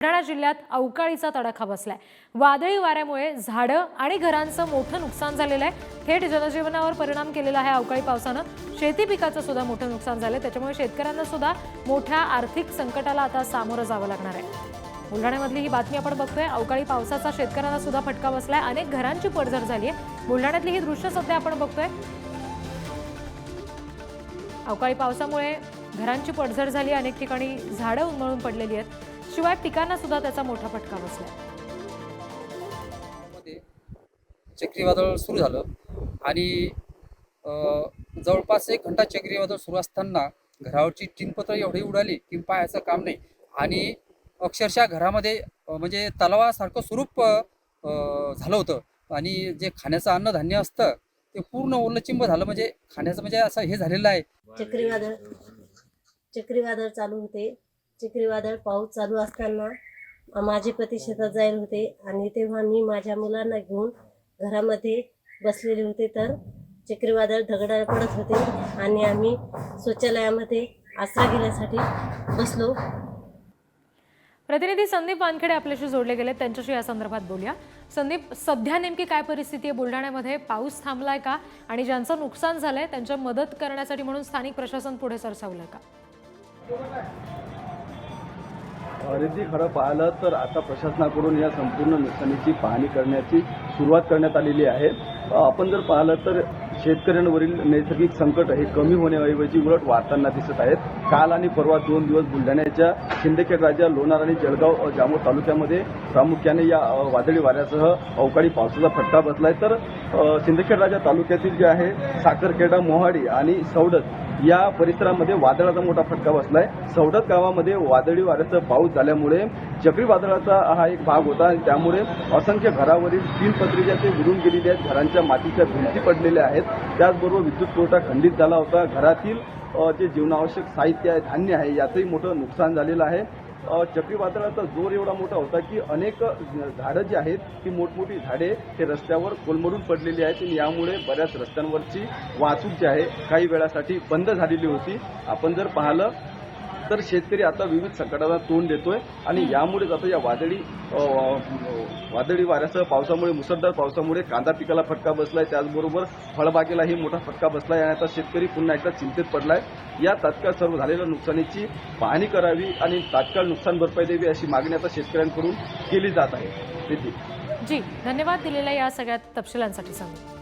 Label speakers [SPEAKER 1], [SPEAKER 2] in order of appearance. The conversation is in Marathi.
[SPEAKER 1] बुलढाणा जिल्ह्यात अवकाळीचा तडाखा बसलाय. वादळी वाऱ्यामुळे झाडं आणि घरांचं मोठं नुकसान झालेलं आहे. थेट जनजीवनावर परिणाम केलेला आहे अवकाळी पावसानं. शेती पिकाचं सुद्धा मोठं नुकसान झालंय. त्याच्यामुळे शेतकऱ्यांना सुद्धा मोठ्या आर्थिक संकटाला आता सामोरं जावं लागणार आहे. बुलढाण्यामधली ही बातमी आपण बघतोय. अवकाळी पावसाचा शेतकऱ्यांना सुद्धा फटका बसलाय. अनेक घरांची पडझड झाली आहे बुलढाण्यातली ही दृश्य सध्या आपण बघतोय. अवकाळी पावसामुळे घरांची पडझड झाली अनेक ठिकाणी झाडं उन्मळून पडलेली आहेत. शिवाय पिकांना सुद्धा त्याचा मोठा फटका
[SPEAKER 2] मध्ये चक्रीवादळ सुरू झालं आणि जवळपास एक घंटा चक्रीवादळ सुरू असताना घरावरची टिनपत्र एवढी उडाली की पाहायचं काम नाही. आणि अक्षरशः घरामध्ये म्हणजे तलावासारखं स्वरूप झालं होतं. आणि जे खाण्याचं अन्नधान्य असतं ते पूर्ण ओलचिंब झालं. म्हणजे खाण्याचं म्हणजे असं हे झालेलं आहे.
[SPEAKER 3] चक्रीवादळ चक्रीवादळ चालू होते. चक्रीवादळ पाऊस चालू असताना माझे पती शेतात जायला होते आणि तेव्हा मी माझ्या मुलांना घेऊन घरामध्ये बसलेले होते. तर चक्रीवादळ दगडाला पडत होते आणि आम्ही शौचालयामध्ये आसरा घेण्यासाठी बसलो.
[SPEAKER 1] प्रतिनिधी संदीप वानखेडे आपल्याशी जोडले गेले. त्यांच्याशी या संदर्भात बोलूया. संदीप सध्या नेमकी काय परिस्थिती आहे? बुलढाण्यामध्ये पाऊस थांबलाय का? आणि ज्यांचं नुकसान झालंय त्यांच्या मदत करण्यासाठी म्हणून स्थानिक प्रशासन पुढे सरसावलं का?
[SPEAKER 4] रिद्धी खरं पाहिलं तर आता प्रशासनाकडून या संपूर्ण नुकसानीची पाहणी करण्याची सुरुवात करण्यात आलेली आहे. आपण जर पाहिलं तर शेतकऱ्यांवरील नैसर्गिक संकट हे कमी होण्याऐवजी उलट वाढताना दिसत आहेत. काल आणि परवा दोन दिवस बुलढाण्याच्या सिंदखेड राजा लोणार आणि जळगाव जामोद तालुक्यामध्ये प्रामुख्याने या वादळी वाऱ्यासह अवकाळी पावसाचा फटका बसलाय. तर सिंदखेड राजा तालुक्यातील जे आहे साखरखेडा मोहाडी आणि सवडत या परिसरामध्ये वादळाचा मोठा फटका बसलाय. सवडत गावामध्ये वादळी वाऱ्याचा पाऊस झाल्यामुळे चक्रीवादळाचा हा एक भाग होता आणि त्यामुळे असंख्य घरावरील तीन पत्रिका ते विरून गेलेले आहेत. घरांच्या मातीच्या भिंती पडलेल्या आहेत. त्याचबरोबर विद्युत पुरवठा खंडित झाला होता. घरातील जे जीवनावश्यक साहित्य आहे धान्य आहे याचंही मोठं नुकसान झालेलं आहे. चपी चक्रीवादळाचा जोर एवढा मोठा होता की अनेक झाडं जी आहेत ती मोठमोठी झाडे हे रस्त्यावर कोलमडून पडलेली आहेत आणि यामुळे बऱ्याच रस्त्यांवरची वाहतूक जी आहे काही वेळासाठी बंद झालेली होती. आपण जर पाहिलं तर शेतकरी आता विविध संकटाला तोंड देतोय आणि यामुळेच आता या वादळी वादळी वाऱ्यासह पावसामुळे मुसळधार पावसामुळे कांदा पिकाला फटका बसलाय. त्याचबरोबर फळबागेलाही मोठा फटका बसलाय आणि आता शेतकरी पुन्हा एकदा चिंतेत पडलाय. या तात्काळ सर्व झालेल्या नुकसानीची पाहणी करावी आणि तात्काळ नुकसान भरपाई द्यावी अशी मागणी आता शेतकऱ्यांकडून केली जात आहे.
[SPEAKER 1] जी धन्यवाद दिलेल्या या सगळ्या तपशिलांसाठी संदीप